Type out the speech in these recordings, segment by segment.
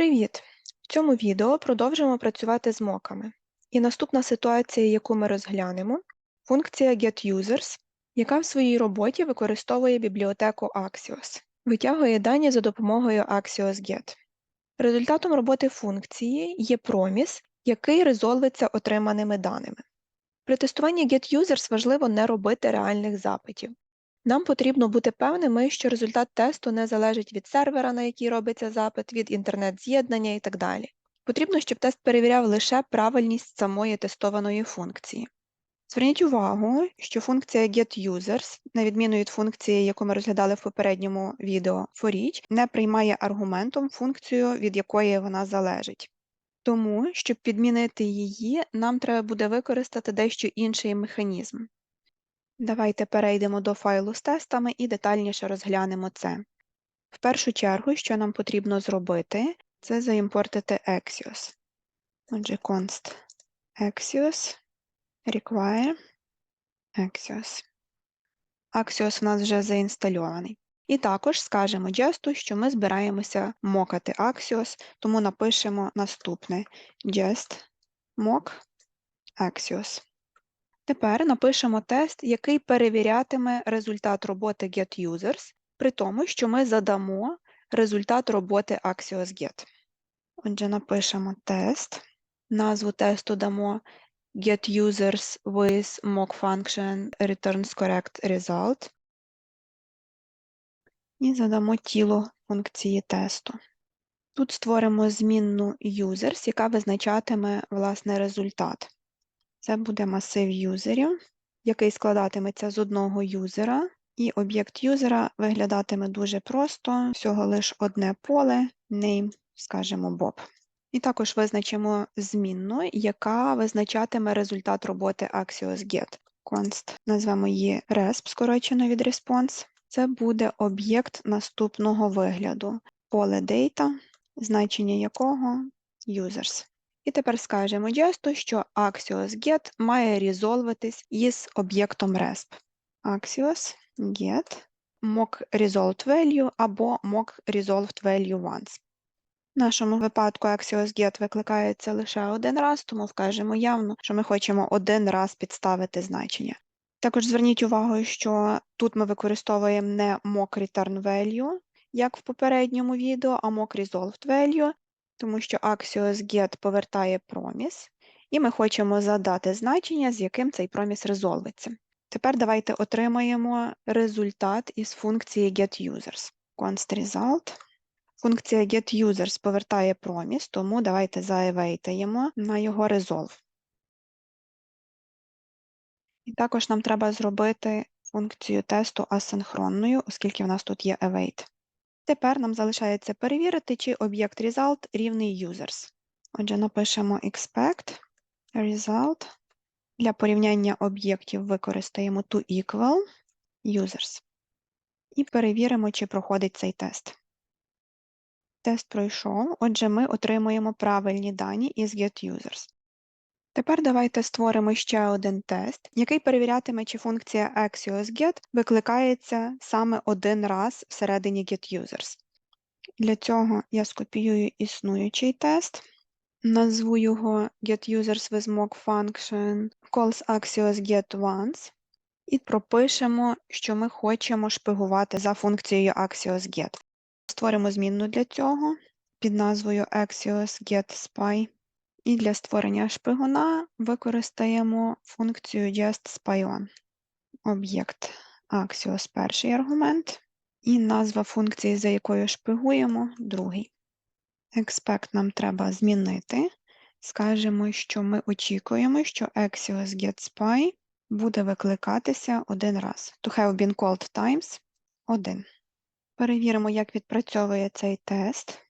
Привіт! В цьому відео продовжимо працювати з моками. І наступна ситуація, яку ми розглянемо, функція getUsers, яка в своїй роботі використовує бібліотеку Axios, витягує дані за допомогою AxiosGet. Результатом роботи функції є проміс, який резолвиться отриманими даними. При тестуванні getUsers важливо не робити реальних запитів. Нам потрібно бути певними, що результат тесту не залежить від сервера, на який робиться запит, від інтернет-з'єднання і так далі. Потрібно, щоб тест перевіряв лише правильність самої тестованої функції. Зверніть увагу, що функція getUsers, на відміну від функції, яку ми розглядали в попередньому відео forEach, не приймає аргументом функцію, від якої вона залежить. Тому, щоб підмінити її, нам треба буде використати дещо інший механізм. Давайте перейдемо до файлу з тестами і детальніше розглянемо це. В першу чергу, що нам потрібно зробити, це заімпортити Axios. Отже, const Axios require Axios. Axios у нас вже заінстальований. І також скажемо Jestу, що ми збираємося мокати Axios, тому напишемо наступне Jest mock Axios. Тепер напишемо тест, який перевірятиме результат роботи getUsers, при тому, що ми задамо результат роботи AxiosGet. Отже, напишемо тест, назву тесту дамо getUsers with mock returns correct result і задамо тіло функції тесту. Тут створимо змінну users, яка визначатиме власне результат. Це буде масив юзерів, який складатиметься з одного юзера, і об'єкт юзера виглядатиме дуже просто, всього лише одне поле, name, скажімо, Bob. І також визначимо змінну, яка визначатиме результат роботи AxiosGet. Const, назвемо її resp, скорочено від response. Це буде об'єкт наступного вигляду. Поле data, значення якого users. І тепер скажемо Jestу, що AxiosGet має резолвитись із об'єктом resp. Axios get mock resolved value або mock resolved value once. В нашому випадку AxiosGet викликається лише один раз, тому вкажемо явно, що ми хочемо один раз підставити значення. Також зверніть увагу, що тут ми використовуємо не mock return value, як в попередньому відео, а mock resolved value, тому що AxiosGet повертає проміс, і ми хочемо задати значення, з яким цей проміс резолвиться. Тепер давайте отримаємо результат із функції getUsers. Const result. Функція getUsers повертає проміс, тому давайте заевейтаємо на його resolve. І також нам треба зробити функцію тесту асинхронною, оскільки в нас тут є await. Тепер нам залишається перевірити, чи об'єкт result рівний users. Отже, напишемо expect result. Для порівняння об'єктів використаємо toEqual users. І перевіримо, чи проходить цей тест. Тест пройшов, отже, ми отримуємо правильні дані із getUsers. Тепер давайте створимо ще один тест, який перевірятиме, чи функція AxiosGet викликається саме один раз всередині getUsers. Для цього я скопіюю існуючий тест, назву його getUsers with і пропишемо, що ми хочемо шпигувати за функцією AxiosGet. Створимо змінну для цього під назвою AxiosGetSpy. І для створення шпигуна використаємо функцію justSpyon. Об'єкт Axios перший аргумент, і назва функції, за якою шпигуємо, другий. Expect нам треба змінити. Скажемо, що ми очікуємо, що Axios getSpy буде викликатися один раз. To have been called times 1. Перевіримо, як відпрацьовує цей тест.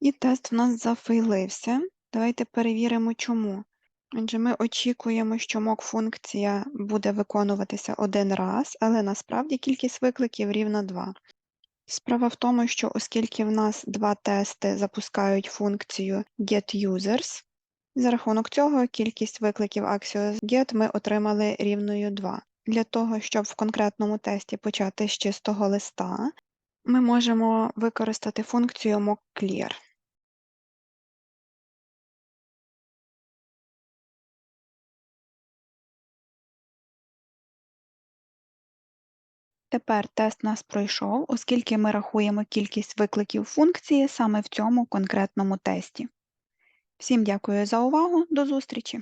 І тест в нас зафейлився. Давайте перевіримо, чому. Отже, ми очікуємо, що mock-функція буде виконуватися один раз, але насправді кількість викликів рівна 2. Справа в тому, що оскільки в нас два тести запускають функцію getUsers, за рахунок цього кількість викликів AxiosGet ми отримали рівною 2. Для того, щоб в конкретному тесті почати з чистого листа, Ми можемо використати функцію mockclear. Тепер тест нас пройшов, оскільки ми рахуємо кількість викликів функції саме в цьому конкретному тесті. Всім дякую за увагу, до зустрічі!